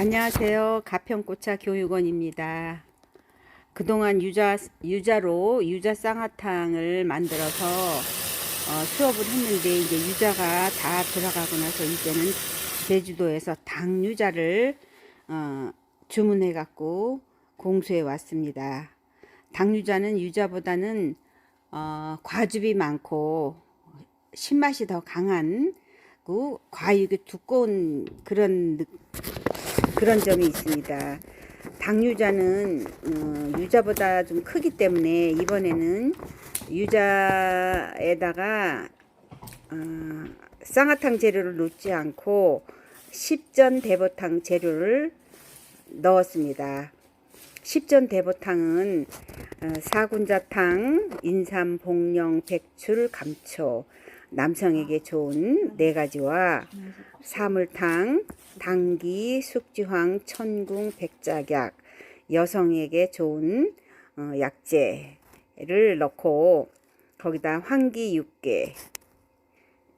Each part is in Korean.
안녕하세요. 가평꽃차 교육원입니다. 그동안 유자, 유자로 유자 쌍화탕을 만들어서 어, 수업을 했는데 이제 유자가 다 들어가고 나서 이제는 제주도에서 당유자를 어, 주문해 갖고 공수해 왔습니다. 당유자는 유자보다는 어, 과즙이 많고 신맛이 더 강한 그 과육이 두꺼운 그런 느- 그런 점이 있습니다. 당유자는 어, 유자보다 좀 크기 때문에 이번에는 유자에다가 어, 쌍화탕 재료를 넣지 않고 십전 대보탕 재료를 넣었습니다. 십전 대보탕은 어, 사군자탕, 인삼, 복령, 백출, 감초, 남성에게 좋은 네 가지와 사물탕, 당기, 숙지황, 천궁, 백작약, 여성에게 좋은 어, 약재를 넣고 거기다 황기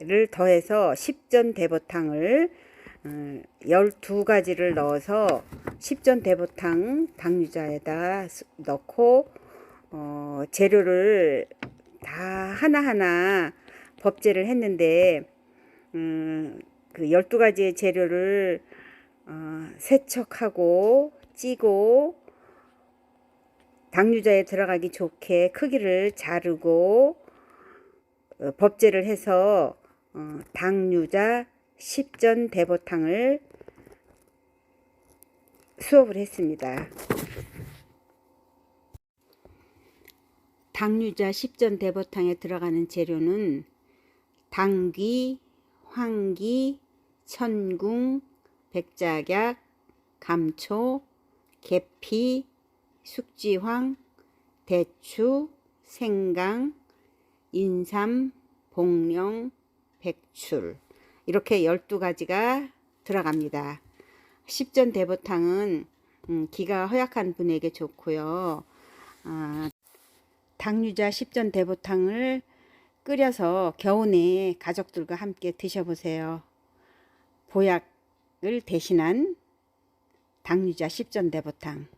6개를 더해서 십전 대보탕을 어, 12가지를 넣어서 십전 대보탕 당유자에다 수- 넣고 어, 재료를 다 하나하나 법제를 했는데 음, 그 12가지의 재료를 어, 세척하고 찌고 당유자에 들어가기 좋게 크기를 자르고 어, 법제를 해서 어, 당유자 10전 대보탕을 수업을 했습니다. 당유자 10전 대보탕에 들어가는 재료는 당귀, 황기, 천궁, 백작약, 감초, 계피, 숙지황, 대추, 생강, 인삼, 복령, 백출 이렇게 12가지가 들어갑니다. 십전 대보탕은 음, 기가 허약한 분에게 좋고요. 아, 당유자 십전 대보탕을 끓여서 겨우내 가족들과 함께 드셔보세요. 보약을 대신한 당유자 십전 대보탕.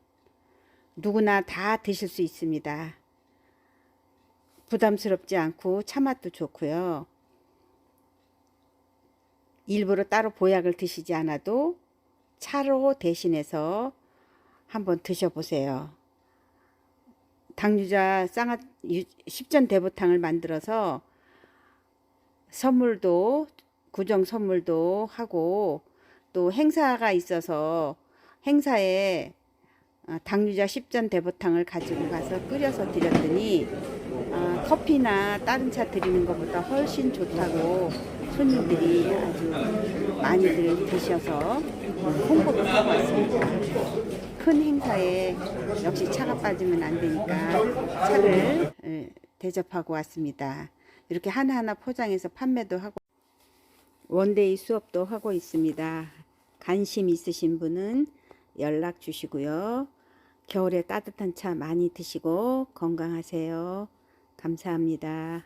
누구나 다 드실 수 있습니다. 부담스럽지 않고 차맛도 좋고요. 일부러 따로 보약을 드시지 않아도 차로 대신해서 한번 드셔보세요. 당유자 유- 십전 대보탕을 만들어서 선물도 구정 선물도 하고 또 행사가 있어서 행사에 어, 당유자 십전 대보탕을 가지고 가서 끓여서 드렸더니 아, 커피나 다른 차 드리는 것보다 훨씬 좋다고 손님들이 아주 많이들 드셔서 홍보도 하고 왔습니다. 큰 행사에 역시 차가 빠지면 안 되니까 차를 에, 대접하고 왔습니다. 이렇게 하나하나 포장해서 판매도 하고 원데이 수업도 하고 있습니다. 관심 있으신 분은 연락 주시고요. 겨울에 따뜻한 차 많이 드시고 건강하세요. 감사합니다.